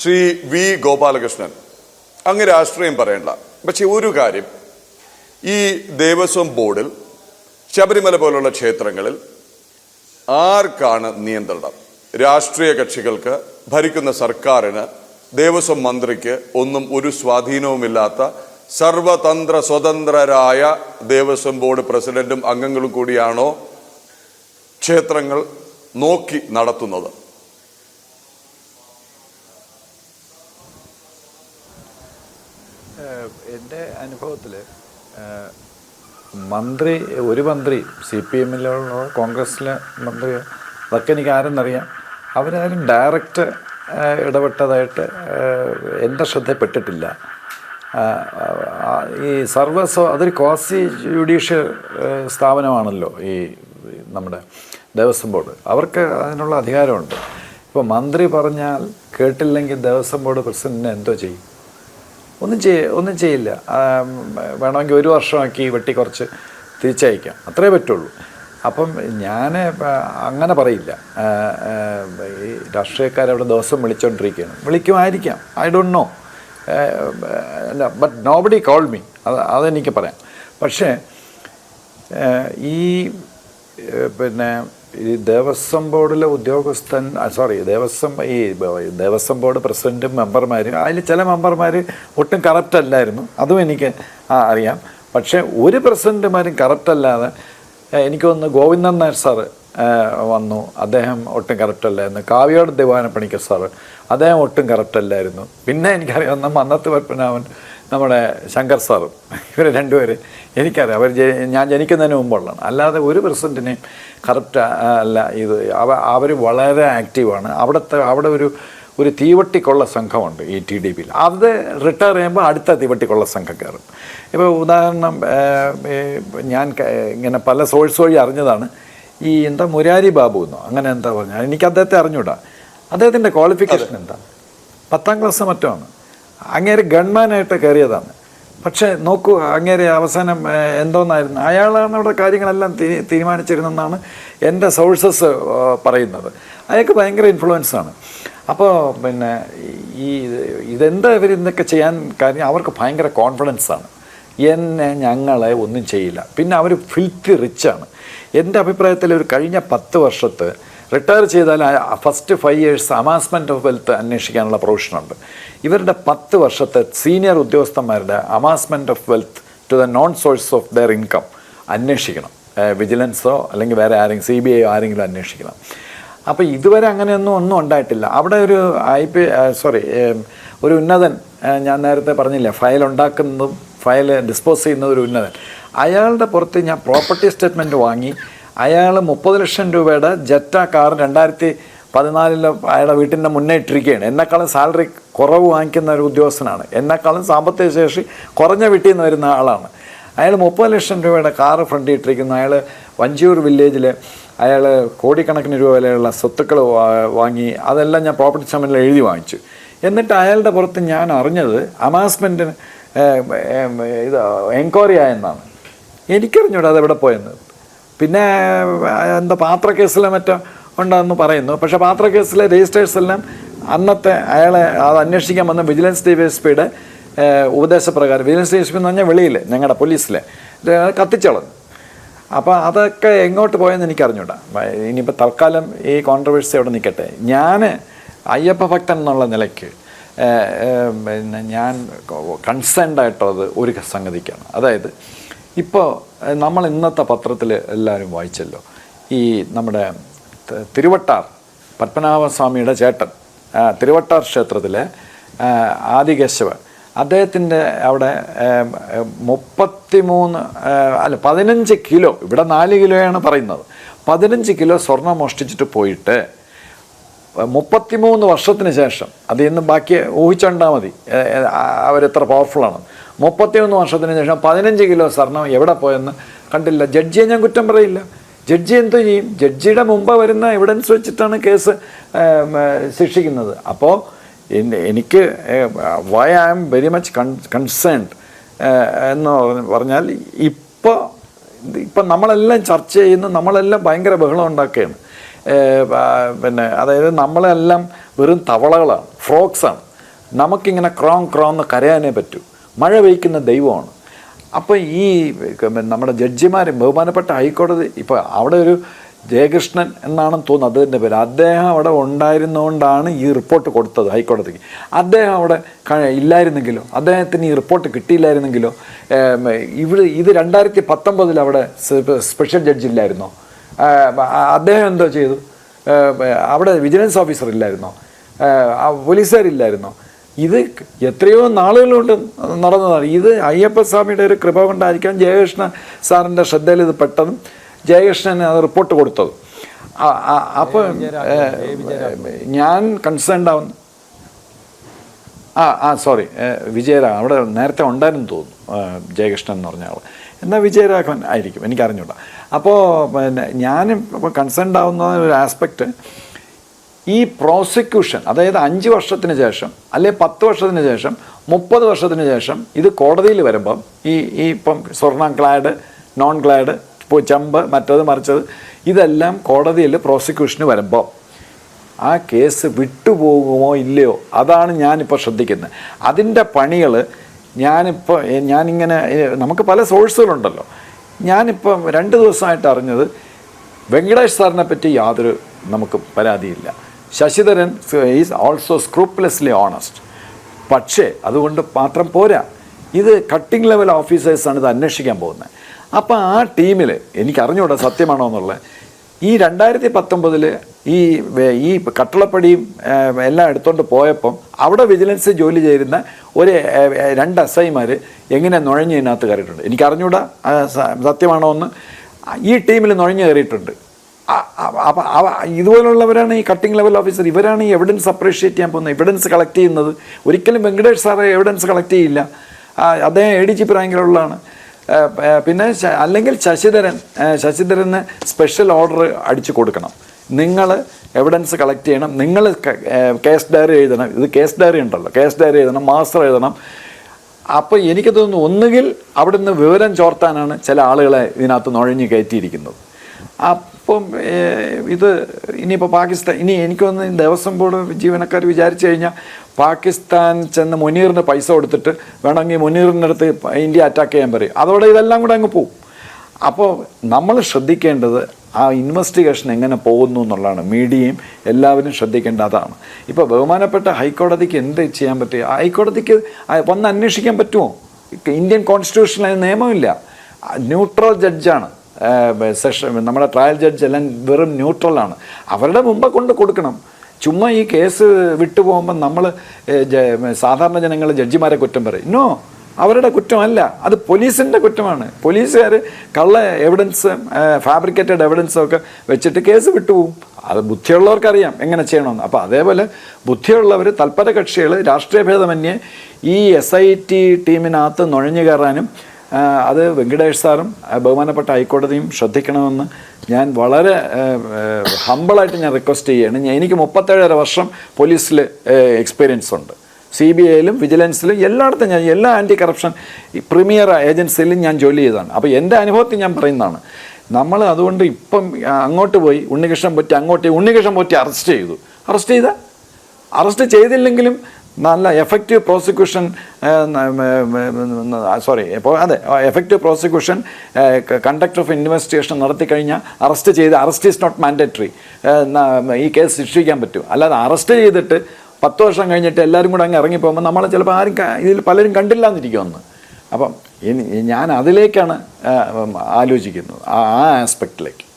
Shri V Gopalakrishnan. അങ്ങ് രാഷ്ട്രീയം പറയണ്ട. പക്ഷെ ഒരു കാര്യം ഈ ദേവസ്വം ബോർഡിൽ ശബരിമല പോലുള്ള ക്ഷേത്രങ്ങളിൽ ആർക്കാണ് നിയന്ത്രണം? രാഷ്ട്രീയ കക്ഷികൾക്ക് ഭരിക്കുന്ന സർക്കാരിന് ദേവസ്വം മന്ത്രിക്ക് ഒന്നും ഒരു സ്വാധീനവുമില്ലാത്ത സർവതന്ത്ര സ്വതന്ത്രരായ ദേവസ്വം ബോർഡ് പ്രസിഡന്റും അംഗങ്ങളും കൂടിയാണോ ക്ഷേത്രങ്ങൾ നോക്കി നടത്തുന്നത് എന്റെ അനുഭവത്തിൽ മന്ത്രി ഒരു മന്ത്രി സി പി എമ്മിലുള്ള കോൺഗ്രസ്സിലെ മന്ത്രി അതൊക്കെ എനിക്ക് ആരെന്നറിയാം അവരാരും ഡയറക്റ്റ് ഇടപെട്ടതായിട്ട് എന്റെ ശ്രദ്ധയിൽപ്പെട്ടിട്ടില്ല. ഈ സർവസ് അതൊരു ക്വാസി ജുഡീഷ്യൽ സ്ഥാപനമാണല്ലോ ഈ നമ്മുടെ ദേവസ്വം ബോർഡ്. അവർക്ക് അതിനുള്ള അധികാരമുണ്ട്. ഇപ്പോൾ മന്ത്രി പറഞ്ഞാൽ കേട്ടില്ലെങ്കിൽ ദേവസ്വം ബോർഡ് പ്രസിഡന്റിനെ എന്തോ ചെയ്യും? ഒന്നും ചെയ്യ ഒന്നും ചെയ്യില്ല. വേണമെങ്കിൽ ഒരു വർഷമാക്കി വെട്ടി കുറച്ച് തിരിച്ചയക്കാം. അത്രേ പറ്റുള്ളൂ. അപ്പം ഞാൻ അങ്ങനെ പറയില്ല. ഈ രാഷ്ട്രീയക്കാരവിടെ ദിവസം വിളിച്ചുകൊണ്ടിരിക്കുകയാണ് വിളിക്കുമായിരിക്കാം. I don't know but nobody call me അത് അതെനിക്ക് പറയാം. പക്ഷേ ഈ പിന്നെ ഈ ദേവസ്വം ബോർഡിലെ ഉദ്യോഗസ്ഥൻ സോറി ദേവസ്വം ഈ ദേവസ്വം ബോർഡ് പ്രസിഡന്റും മെമ്പർമാരും അതിൽ ചില മെമ്പർമാർ ഒട്ടും കറപ്റ്റ് അല്ലായിരുന്നു. അതും എനിക്ക് ആ അറിയാം. പക്ഷേ ഒരു പ്രസിഡന്റുമാരും കറപ്റ്റ് അല്ലാതെ എനിക്കൊന്ന് ഗോവിന്ദൻ നായർ സാറ് വന്നു. അദ്ദേഹം ഒട്ടും കറക്റ്റ് അല്ലായിരുന്നു. കാവ്യോട് ദിവാനപ്പണിക്കർ സാറ് അദ്ദേഹം ഒട്ടും കറക്റ്റ് അല്ലായിരുന്നു. പിന്നെ എനിക്കറിയാവുന്ന മന്നത്ത് പത്മനാഭൻ നമ്മുടെ ശങ്കർ സാറും ഇവർ രണ്ടുപേര് എനിക്കറിയാം. അവർ ജ- ഞാൻ ജനിക്കുന്നതിന് മുമ്പുള്ളതാണ്. അല്ലാതെ ഒരു പ്രസിഡന്റിനെയും കറപ്റ്റ് അല്ല ഇത് അവ അവർ വളരെ ആക്റ്റീവാണ് അവിടുത്തെ അവിടെ ഒരു ഒരു തീവട്ടിക്കുള്ള സംഘമുണ്ട് ഈ ടി ഡി പിയിൽ. അത് റിട്ടയർ ചെയ്യുമ്പോൾ അടുത്ത തീവട്ടിക്കുള്ള സംഘം കയറും. ഇപ്പോൾ ഉദാഹരണം ഞാൻ ഇങ്ങനെ പല സോഴ്സ് വഴി അറിഞ്ഞതാണ്. ഈ എന്താ മുരാരി ബാബു എന്നോ അങ്ങനെ എന്താ പറഞ്ഞാൽ എനിക്ക് അദ്ദേഹത്തെ അറിഞ്ഞൂടാ അദ്ദേഹത്തിന്റെ ക്വാളിഫിക്കേഷൻ എന്താ? പത്താം ക്ലാസ് മറ്റോ ആണ്. അങ്ങേര് ഗൺമാനായിട്ട് കയറിയതാണ്. പക്ഷേ നോക്കൂ അങ്ങേര് അവസാനം എന്തോന്നായിരുന്നു? അയാളാണ് അവിടെ കാര്യങ്ങളെല്ലാം തീരുമാനിച്ചിരുന്നെന്നാണ് എന്റെ സോഴ്സസ് പറയുന്നത്. അയാൾക്ക് ഭയങ്കര ഇൻഫ്ലുവൻസ് ആണ് അപ്പോൾ പിന്നെ ഈ ഇതെന്താ ഇവർ ഇന്നൊക്കെ ചെയ്യാൻ കാര്യം? അവർക്ക് ഭയങ്കര കോൺഫിഡൻസ് ആണ് എന്നെ ഞങ്ങളെ ഒന്നും ചെയ്യില്ല. പിന്നെ അവർ ഫിൽത്തി റിച്ചാണ്. എന്റെ അഭിപ്രായത്തിൽ ഒരു കഴിഞ്ഞ പത്ത് വർഷത്ത് റിട്ടയർ ചെയ്താൽ first five years amassment of wealth അന്വേഷിക്കാനുള്ള പ്രൊവിഷനുണ്ട് ഇവരുടെ പത്ത് വർഷത്തെ സീനിയർ ഉദ്യോഗസ്ഥന്മാരുടെ amassment of wealth to the non source of their income അന്വേഷിക്കണം വിജിലൻസോ അല്ലെങ്കിൽ വേറെ ആരെങ്കിലും സി ബി ഐ ആരെങ്കിലും അന്വേഷിക്കണം. അപ്പോൾ ഇതുവരെ അങ്ങനെയൊന്നും ഒന്നും ഉണ്ടായിട്ടില്ല. അവിടെ ഒരു ഐ പി സോറി ഒരു ഉന്നതൻ ഞാൻ നേരത്തെ പറഞ്ഞില്ല ഫയൽ ഉണ്ടാക്കുന്നതും ഫയൽ ഡിസ്പോസ് ചെയ്യുന്ന ഒരു ഉന്നതൻ. അയാളുടെ പുറത്ത് ഞാൻ പ്രോപ്പർട്ടി സ്റ്റേറ്റ്മെന്റ് വാങ്ങി അയാൾ മുപ്പത് ലക്ഷം രൂപയുടെ ജെറ്റ കാർ രണ്ടായിരത്തി പതിനാലിൽ അയാളുടെ വീട്ടിന്റെ മുന്നേ ഇട്ടിരിക്കുകയാണ്. എന്നെക്കാളും സാലറി കുറവ് വാങ്ങിക്കുന്ന ഒരു ഉദ്യോഗസ്ഥനാണ്. എന്നെക്കാളും സാമ്പത്തിക ശേഷി കുറഞ്ഞ വീട്ടിൽ നിന്ന് വരുന്ന ആളാണ്. അയാൾ മുപ്പത് ലക്ഷം രൂപയുടെ കാറ് ഫ്രണ്ട് ഇട്ടിരിക്കുന്നു. അയാൾ വഞ്ചിയൂർ വില്ലേജിൽ അയാൾ കോടിക്കണക്കിന് രൂപ വിലയുള്ള സ്വത്തുക്കൾ വാങ്ങി അതെല്ലാം ഞാൻ പ്രോപ്പർട്ടി സ്റ്റേറ്റ്മെന്റിൽ എഴുതി വാങ്ങിച്ചു. എന്നിട്ട് അയാളുടെ പുറത്ത് ഞാൻ അറിഞ്ഞത് അമാസ്മെന്റിന് ഇത് എൻക്വയറി ആയെന്നാണ്. എനിക്കറിഞ്ഞൂടാ അതെവിടെ പോയെന്ന്. പിന്നെ എന്താ പാത്ര കേസിലെ മറ്റോ ഉണ്ടെന്ന് പറയുന്നു. പക്ഷേ പാത്ര കേസിലെ രജിസ്റ്റേഴ്സ് എല്ലാം അന്നത്തെ അയാളെ അത് അന്വേഷിക്കാൻ വന്ന വിജിലൻസ് ഡി എസ് പിയുടെ ഉപദേശപ്രകാരം. വിജിലൻസ് ഡി എസ് പി എന്ന് പറഞ്ഞാൽ വെളിയിൽ ഞങ്ങളുടെ പോലീസിലെ. കത്തിച്ചളഞ്ഞു അപ്പോൾ അതൊക്കെ എങ്ങോട്ട് പോയെന്ന് എനിക്ക് അറിഞ്ഞൂടാ ഇനിയിപ്പോൾ തൽക്കാലം ഈ കോൺട്രവേഴ്സി അവിടെ നിൽക്കട്ടെ. ഞാൻ അയ്യപ്പ ഭക്തൻ എന്നുള്ള നിലയ്ക്ക് പിന്നെ ഞാൻ കൺസേൺഡായിട്ടുള്ളത് ഒരു സംഗതിക്കാണ്. അതായത് ഇപ്പോൾ നമ്മൾ ഇന്നത്തെ പത്രത്തിൽ എല്ലാവരും വായിച്ചല്ലോ. ഈ നമ്മുടെ തിരുവട്ടാർ പത്മനാഭസ്വാമിയുടെ ചേട്ടൻ തിരുവട്ടാർ ക്ഷേത്രത്തിലെ ആദികേശവ അദ്ദേഹത്തിന്റെ അവിടെ മുപ്പത്തി മൂന്ന് അല്ല പതിനഞ്ച് കിലോ ഇവിടെ നാല് കിലോയാണ് പറയുന്നത്. പതിനഞ്ച് കിലോ സ്വർണം മോഷ്ടിച്ചിട്ട് പോയിട്ട് മുപ്പത്തിമൂന്ന് വർഷത്തിന് ശേഷം അത് ഇന്ന് ബാക്കി ഊഹിച്ചുണ്ടാൽ മതി. അവരെത്ര പവർഫുള്ളാണ് മുപ്പത്തിമൂന്ന് വർഷത്തിന് ശേഷം പതിനഞ്ച് കിലോ സ്വർണം എവിടെ പോയെന്ന് കണ്ടില്ല. ജഡ്ജിയെ ഞാൻ കുറ്റം പറയില്ല. ജഡ്ജി എന്തു ചെയ്യും? ജഡ്ജിയുടെ മുമ്പ് വരുന്ന എവിഡൻസ് വെച്ചിട്ടാണ് കേസ് ശിക്ഷിക്കുന്നത്. അപ്പോൾ എനിക്ക് why I am very much con concerned എന്ന് പറഞ്ഞ- പറഞ്ഞാൽ ഇപ്പോൾ ഇപ്പം നമ്മളെല്ലാം ചർച്ച ചെയ്യുന്നു നമ്മളെല്ലാം ഭയങ്കര ബഹളം ഉണ്ടാക്കുകയാണ്. പിന്നെ അതായത് നമ്മളെല്ലാം വെറും തവളകളാണ് ഫ്രോക്സാണ് നമുക്കിങ്ങനെ ക്രോങ് ക്രോന്ന് കരയാനേ പറ്റൂ. മഴ പെയ്ക്കുന്ന ദൈവമാണ്. അപ്പോൾ ഈ നമ്മുടെ ജഡ്ജിമാർ ബഹുമാനപ്പെട്ട ഹൈക്കോടതി ഇപ്പോൾ അവിടെ ഒരു ജയകൃഷ്ണൻ എന്നാണെന്ന് തോന്നുന്നു അദ്ദേഹത്തിന്റെ പേര്. അദ്ദേഹം അവിടെ ഉണ്ടായിരുന്നുകൊണ്ടാണ് ഈ റിപ്പോർട്ട് കൊടുത്തത് ഹൈക്കോടതിക്ക്. അദ്ദേഹം അവിടെ ഇല്ലായിരുന്നെങ്കിലോ അദ്ദേഹത്തിന് ഈ റിപ്പോർട്ട് കിട്ടിയില്ലായിരുന്നെങ്കിലോ ഇവിടെ ഇത് രണ്ടായിരത്തി പത്തൊമ്പതിൽ അവിടെ സ്പെഷ്യൽ ജഡ്ജി ഇല്ലായിരുന്നോ? അദ്ദേഹം എന്തോ ചെയ്തു? അവിടെ വിജിലൻസ് ഓഫീസർ ഇല്ലായിരുന്നോ? പോലീസുകാരില്ലായിരുന്നോ? ഇത് എത്രയോ നാളുകളുണ്ട് നടന്നതാണ്. ഇത് അയ്യപ്പ സ്വാമിയുടെ ഒരു കൃപ കൊണ്ടായിരിക്കാം ജയകൃഷ്ണ സാറിന്റെ ശ്രദ്ധയിൽ ഇത് പെട്ടതും ജയകൃഷ്ണൻ അത് റിപ്പോർട്ട് കൊടുത്തത്. അപ്പോൾ ഞാൻ കൺസേൺഡ് ആവുന്നു. ആ ആ സോറി വിജയരാഘവൻ അവിടെ നേരത്തെ ഉണ്ടായിരുന്നു തോന്നുന്നു ജയകൃഷ്ണൻ എന്ന് പറഞ്ഞ ആൾ എന്നാൽ വിജയരാഘവൻ ആയിരിക്കും എനിക്ക് അറിഞ്ഞൂടാ അപ്പോൾ പിന്നെ ഞാനും ഇപ്പോൾ കൺസേൺഡ് ആവുന്ന ഒരു ആസ്പെക്റ്റ് ഈ പ്രോസിക്യൂഷൻ അതായത് അഞ്ച് വർഷത്തിന് ശേഷം അല്ലെ പത്ത് വർഷത്തിന് ശേഷം മുപ്പത് വർഷത്തിന് ശേഷം ഇത് കോടതിയിൽ വരുമ്പം ഈ ഈ ഇപ്പം സ്വർണ ക്ലാഡ് നോൺ ക്ലാഡ് ഇപ്പോൾ ചമ്പ് മറ്റത് മറിച്ചത് ഇതെല്ലാം കോടതിയിൽ പ്രോസിക്യൂഷന് വരുമ്പോൾ ആ കേസ് വിട്ടുപോകുമോ ഇല്ലയോ? അതാണ് ഞാനിപ്പോൾ ശ്രദ്ധിക്കുന്നത്. അതിന്റെ പണികൾ ഞാനിപ്പോൾ ഞാനിങ്ങനെ നമുക്ക് പല സോഴ്സുകളുണ്ടല്ലോ ഞാനിപ്പം രണ്ട് ദിവസമായിട്ട് അറിഞ്ഞത് വെങ്കടേഷ് സാറിനെ പറ്റി യാതൊരു നമുക്ക് പരാതിയില്ല. Sasidharan is also scrupulously honest പക്ഷേ അതുകൊണ്ട് മാത്രം പോരാ. ഇത് കട്ടിംഗ് ലെവൽ ഓഫീസേഴ്സാണ് ഇത് അന്വേഷിക്കാൻ പോകുന്നത്. അപ്പോൾ ആ ടീമിൽ എനിക്കറിഞ്ഞൂടാ സത്യമാണോ എന്നുള്ളത്. ഈ രണ്ടായിരത്തി പത്തൊമ്പതിൽ ഈ ഈ കട്ടളപ്പടിയും എല്ലാം എടുത്തുകൊണ്ട് പോയപ്പം അവിടെ വിജിലൻസ് ജോലി ചെയ്യുന്ന ഒരു രണ്ട് എസ് ഐമാർ എങ്ങനെ നുഴഞ്ഞ് ഇതിനകത്ത് കയറിയിട്ടുണ്ട്. എനിക്കറിഞ്ഞൂടാ സത്യമാണോ എന്ന്. ഈ ടീമിൽ നുഴഞ്ഞ് കയറിയിട്ടുണ്ട്. ഇതുപോലുള്ളവരാണ് ഈ കട്ടിംഗ് ലെവൽ ഓഫീസർ ഇവരാണ് ഈ എവിഡൻസ് അപ്രീഷിയേറ്റ് ചെയ്യാൻ പോകുന്നത്. എവിഡൻസ് കളക്ട് ചെയ്യുന്നത്. ഒരിക്കലും വെങ്കടേഷ് സാറ് എവിഡൻസ് കളക്ട് ചെയ്യില്ല. ആ, അദ്ദേഹം എ ഡി ജി ആ, ആ, പിന്നെ അല്ലെങ്കിൽ ശശിധരൻ ആ, ശശിധരന് സ്പെഷ്യൽ ഓർഡർ അടിച്ചു കൊടുക്കണം. നിങ്ങൾ എവിഡൻസ് കളക്ട് ചെയ്യണം. നിങ്ങൾ കേസ് ഡയറി എഴുതണം. ഇത് കേസ് ഡയറി ഉണ്ടല്ലോ. കേസ് ഡയറി എഴുതണം. മാസ്റ്റർ എഴുതണം. അപ്പോൾ എനിക്ക് തോന്നുന്നു ഒന്നുകിൽ അവിടുന്ന് വിവരം ചോർത്താനാണ് ചില ആളുകളെ ഇതിനകത്ത് നുഴഞ്ഞു കയറ്റിയിരിക്കുന്നത്. അപ്പം ഇത് ഇനിയിപ്പോൾ പാകിസ്ഥാൻ ഇനി എനിക്കൊന്ന് ദേവസ്വം ബോർഡ് ജീവനക്കാർ വിചാരിച്ചു കഴിഞ്ഞാൽ പാകിസ്ഥാൻ ചെന്ന് മുനീറിന് പൈസ കൊടുത്തിട്ട് വേണമെങ്കിൽ മുനീറിന്റെ അടുത്ത് ഇന്ത്യ അറ്റാക്ക് ചെയ്യാൻ പറയും. അതോടെ ഇതെല്ലാം കൂടെ അങ്ങ് പോവും. അപ്പോൾ നമ്മൾ ശ്രദ്ധിക്കേണ്ടത് ആ ഇൻവെസ്റ്റിഗേഷൻ എങ്ങനെ പോകുന്നു എന്നുള്ളതാണ്. മീഡിയയും എല്ലാവരും ശ്രദ്ധിക്കേണ്ട അതാണ്. ഇപ്പോൾ ബഹുമാനപ്പെട്ട ഹൈക്കോടതിക്ക് എന്ത് ചെയ്യാൻ പറ്റും? ഹൈക്കോടതിക്ക് വന്ന് അന്വേഷിക്കാൻ പറ്റുമോ? ഇന്ത്യൻ കോൺസ്റ്റിറ്റ്യൂഷനിൽ നിയമമില്ല. ന്യൂട്രൽ ജഡ്ജാണ്. സെഷൻ നമ്മുടെ ട്രയൽ ജഡ്ജ് എല്ലാം വെറും ന്യൂട്രലാണ് അവരുടെ മുമ്പ് കൊണ്ട് കൊടുക്കണം. ചുമ്മാ ഈ കേസ് വിട്ടു പോകുമ്പോൾ നമ്മൾ സാധാരണ ജനങ്ങൾ ജഡ്ജിമാരെ കുറ്റം പറയും. നോ അവരുടെ കുറ്റമല്ല. അത് പോലീസിന്റെ കുറ്റമാണ്. പോലീസുകാർ കള്ള എവിഡൻസ് ഫാബ്രിക്കേറ്റഡ് എവിഡൻസും ഒക്കെ വെച്ചിട്ട് കേസ് വിട്ടുപോകും അത് ബുദ്ധിയുള്ളവർക്കറിയാം എങ്ങനെ ചെയ്യണമെന്ന്. അപ്പോൾ അതേപോലെ ബുദ്ധിയുള്ളവർ തൽപര കക്ഷികൾ രാഷ്ട്രീയ ഭേദമന്യേ ഈ എസ് ഐ ടി ടീമിനകത്ത് നുഴഞ്ഞു കയറാനും അത് വെങ്കടേഷ് സാറും ബഹുമാനപ്പെട്ട ഹൈക്കോടതിയും ശ്രദ്ധിക്കണമെന്ന് ഞാൻ വളരെ ഹമ്പിളായിട്ട് ഞാൻ റിക്വസ്റ്റ് ചെയ്യുകയാണ്. എനിക്ക് മുപ്പത്തേഴര വർഷം പോലീസിൽ എക്സ്പീരിയൻസ് ഉണ്ട്. സി ബി ഐയിലും വിജിലൻസിലും എല്ലായിടത്തും ഞാൻ എല്ലാ ആന്റി കറപ്ഷൻ പ്രീമിയർ ഏജൻസിയിലും ഞാൻ ജോലി ചെയ്തതാണ്. അപ്പോൾ എന്റെ അനുഭവത്തിൽ ഞാൻ പറയുന്നതാണ് നമ്മൾ അതുകൊണ്ട് ഇപ്പം അങ്ങോട്ട് പോയി ഉണ്ണികൃഷ്ണൻ പൊറ്റി അങ്ങോട്ട് ഉണ്ണികൃഷ്ണൻ പൊറ്റി അറസ്റ്റ് ചെയ്തു. അറസ്റ്റ് ചെയ്ത? അറസ്റ്റ് ചെയ്തില്ലെങ്കിലും നല്ല എഫക്റ്റീവ് പ്രോസിക്യൂഷൻ സോറി ഇപ്പോൾ അതെ effective prosecution conduct of investigation നടത്തി കഴിഞ്ഞാൽ അറസ്റ്റ് ചെയ്ത് അറസ്റ്റ് ഈസ് നോട്ട് മാൻഡറ്ററി ഈ കേസ് ശിക്ഷിക്കാൻ പറ്റും. അല്ലാതെ അറസ്റ്റ് ചെയ്തിട്ട് പത്ത് വർഷം കഴിഞ്ഞിട്ട് എല്ലാവരും കൂടെ അങ്ങ് ഇറങ്ങിപ്പോകുമ്പോൾ നമ്മൾ ചിലപ്പോൾ ആരും ഇതിൽ പലരും കണ്ടില്ല എന്നിരിക്കുമെന്ന് അപ്പം ഞാൻ അതിലേക്കാണ് ആലോചിക്കുന്നത് ആ ആസ്പെക്റ്റിലേക്ക്